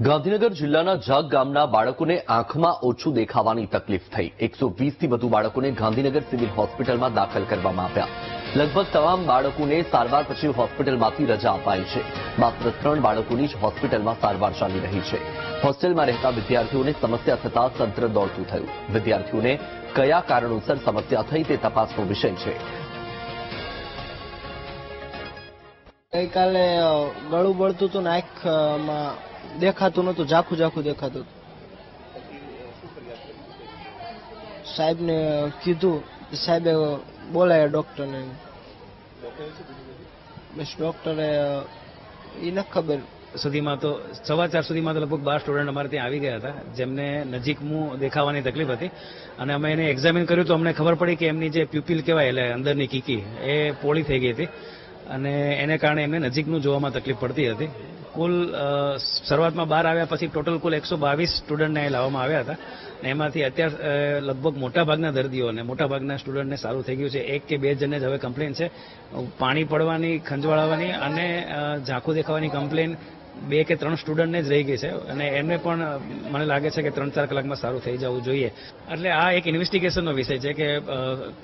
ગાંધીનગર જિલ્લાના જાગ ગામના બાળકોને આંખમાં ઓછું દેખાવાની તકલીફ થઈ. એકસો વીસથી વધુ બાળકોને ગાંધીનગર સિવિલ હોસ્પિટલમાં દાખલ કરવામાં આવ્યા. લગભગ તમામ બાળકોને સારવાર પછી હોસ્પિટલમાંથી રજા અપાઈ છે. માત્ર ત્રણ બાળકોની જ હોસ્પિટલમાં સારવાર ચાલી રહી છે. હોસ્ટેલમાં રહેતા વિદ્યાર્થીઓને સમસ્યા થતા તંત્ર દોડતું થયું. વિદ્યાર્થીઓને કયા કારણોસર સમસ્યા થઈ તે તપાસનો વિષય છે. ગઈકાલે ગળું બળતું હતું ને આંખમાં દેખાતું નતું ઝાખું ઝાખું દેખાતું સાહેબને કીધું સાહેબે બોલાયા ડૉક્ટરને. બસ ડોક્ટરે એ ન ખબર. સુધીમાં તો સવા ચાર સુધીમાં તો લગભગ બાર સ્ટુડન્ટ અમારે ત્યાં આવી ગયા હતા, જેમને નજીકનું દેખાવાની તકલીફ હતી. અને અમે એને એક્ઝામિન કર્યું તો અમને ખબર પડી કે એમની જે પ્યુપિલ કહેવાય એટલે અંદરની કીકી, એ પોળી થઈ ગઈ હતી. અને એને કારણે એમને નજીકનું જોવામાં તકલીફ પડતી હતી. કુલ શરૂઆતમાં બહાર આવ્યા પછી ટોટલ કુલ એકસો બાવીસ સ્ટુડન્ટને અહીં લાવવામાં આવ્યા હતા. અને એમાંથી અત્યાર લગભગ મોટાભાગના દર્દીઓને મોટાભાગના સ્ટુડન્ટને સારું થઈ ગયું છે. એક કે બે જણને જ હવે કમ્પ્લેન છે. પાણી પડવાની, ખંજવાળવાની અને ઝાંખું દેખાવાની કમ્પ્લેન બે કે ત્રણ સ્ટુડન્ટને જ રહી ગઈ છે અને એમને પણ મને લાગે છે કે ત્રણ ચાર કલાકમાં સારું થઈ જવું જોઈએ. એટલે આ એક ઇન્વેસ્ટિગેશનનો વિષય છે કે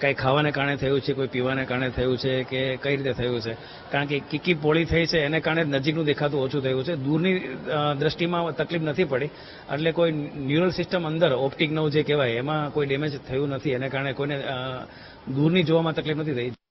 કંઈ ખાવાને કારણે થયું છે, કોઈ પીવાને કારણે થયું છે કે કઈ રીતે થયું છે. કારણ કે કીકી પોળી થઈ છે, એને કારણે નજીકનું દેખાતું ઓછું થયું છે. દૂરની દ્રષ્ટિમાં તકલીફ નથી પડી. એટલે કોઈ ન્યુરલ સિસ્ટમ અંદર, ઓપ્ટિક નવ જે કહેવાય, એમાં કોઈ ડેમેજ થયું નથી. એને કારણે કોઈને દૂરની જોવામાં તકલીફ નથી થઈ.